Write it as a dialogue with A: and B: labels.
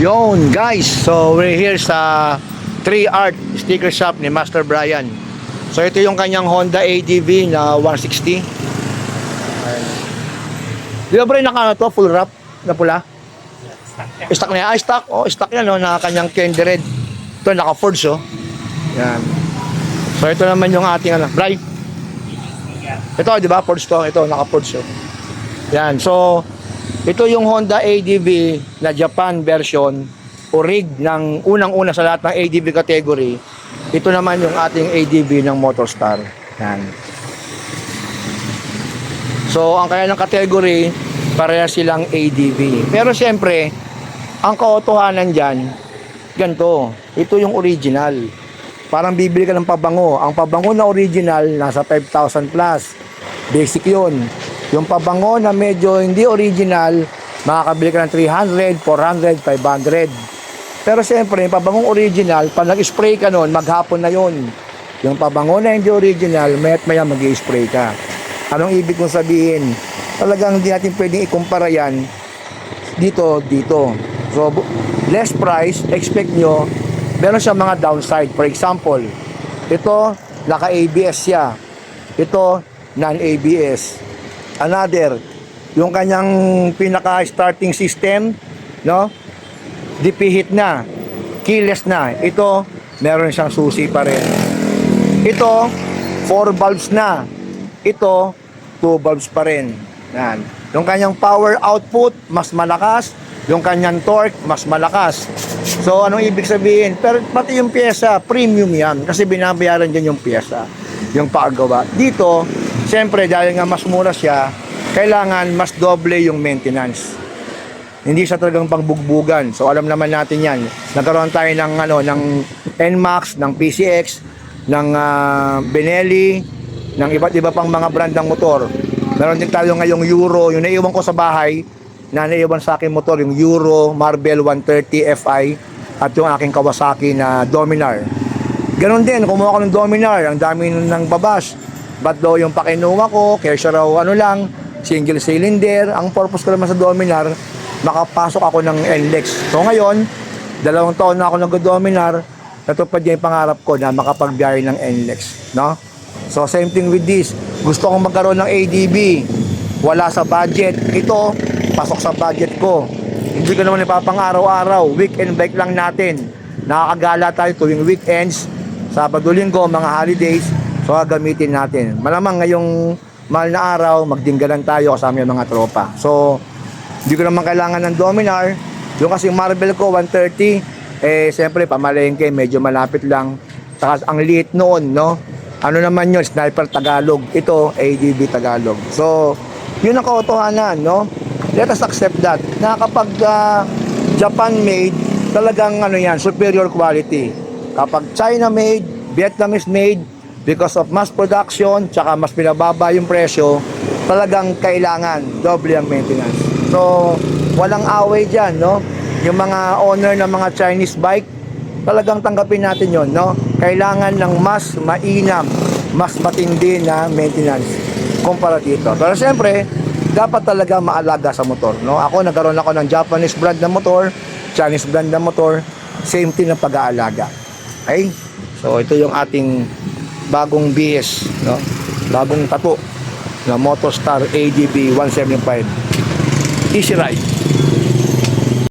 A: Yon guys, so we're here sa 3 Art Sticker Shop ni Master Brian. So ito yung kanyang Honda ADV na 160. Ayan. Di ba Brian naka ano to, full wrap na pula? Stock na yan. Ah, stock. Oh, stock yan, no, na kanyang candy red. Ito, naka Fords, oh. Yan. So ito naman yung ating ano, Brian. Ito, di ba? Fords to. Ito, naka Fords, oh. Yan. So, ito yung Honda ADV na Japan version o rig ng unang-una sa lahat ng ADV category. Ito naman yung ating ADV ng Motorstar. Yan. So, ang kaya ng category, pareha silang ADV. Pero siyempre, ang kaotohanan dyan, ganito. Ito yung original. Parang bibili ka ng pabango. Ang pabango na original, nasa 5,000 plus. Basic yun. Yung pabango na medyo hindi original, makakabili ka ng 300, 400, 500. Pero siyempre, yung pabangong original, pag nag-spray ka nun, maghapon na yun. Yung pabango na hindi original, mayat maya mag spray ka. Anong ibig kong sabihin? Talagang hindi natin pwedeng ikumpara yan dito, dito. So, less price, expect nyo, meron siya mga downside. For example, ito, naka-ABS siya. Ito, non-ABS. Another, yung kanyang pinaka-starting system, no? Dipihit na, keyless na. Ito, meron siyang susi pa rin. Ito, 4 valves na. Ito, 2 valves pa rin. Yan. Yung kanyang power output, mas malakas. Yung kanyang torque, mas malakas. So, anong ibig sabihin? Pero pati yung pyesa, premium yan. Kasi binabayaran dyan yung pyesa. Yung paggawa. Dito, siyempre, dahil nga mas mura siya, kailangan mas doble yung maintenance. Hindi siya talagang pangbugbugan. So alam naman natin 'yan. Nagkaroon tayo ng ano ng NMAX, ng PCX, ng ah, Benelli, ng iba't iba pang mga brand ng motor. Meron din tayo ngayong Euro, yung naiwan ko sa bahay, na naiwan sa akin motor, yung Euro Marvel 130 Fi at yung aking Kawasaki na Dominar. Ganon din, kumuha ko ng Dominar, ang dami ng babas. Ba't daw yung pakinuha ko, siya raw ano lang, single cylinder. Ang purpose ko naman sa Dominar, makapasok ako ng NLEX. So ngayon, dalawang taon na ako nag-Dominar, natupad niya yung pangarap ko na makapagbiyahe ng NLEX. No? So same thing with this. Gusto kong magkaroon ng ADB. Wala sa budget. Ito, pasok sa budget ko. Hindi ko naman ipapang araw-araw. Weekend bike lang natin. Nakakagala tayo tuwing weekends. Sabado, linggo, mga holidays. So gagamitin natin. Malamang ngayong mahal na araw, magdinggalan tayo kasama yung mga tropa. So, hindi ko naman kailangan ng Dominar. Yung kasi Marvel ko, 130. Eh, siyempre, pamalengke, medyo malapit lang. Saka ang liit noon, no? Ano naman yun, Sniper Tagalog. Ito, ADB Tagalog. So, yun ang kautohanan, no? Let us accept that. Na kapag ah, Japan-made, talagang ano yan, superior quality. Kapag China-made, Vietnamese made, because of mass production, tsaka mas pinababa yung presyo, talagang kailangan doble ang maintenance. So, walang away dyan, no? Yung mga owner ng mga Chinese bike, talagang tanggapin natin yon no? Kailangan ng mas mainam, mas matindi na maintenance kumpara dito. Pero siyempre, dapat talaga maalaga sa motor, no? Ako, nagkaroon ako ng Japanese brand na motor, Chinese brand na motor, same thing ng pag-aalaga. Okay? So, ito yung ating bagong BS, no? Bagong tato na Motostar ADB 175. Easy ride.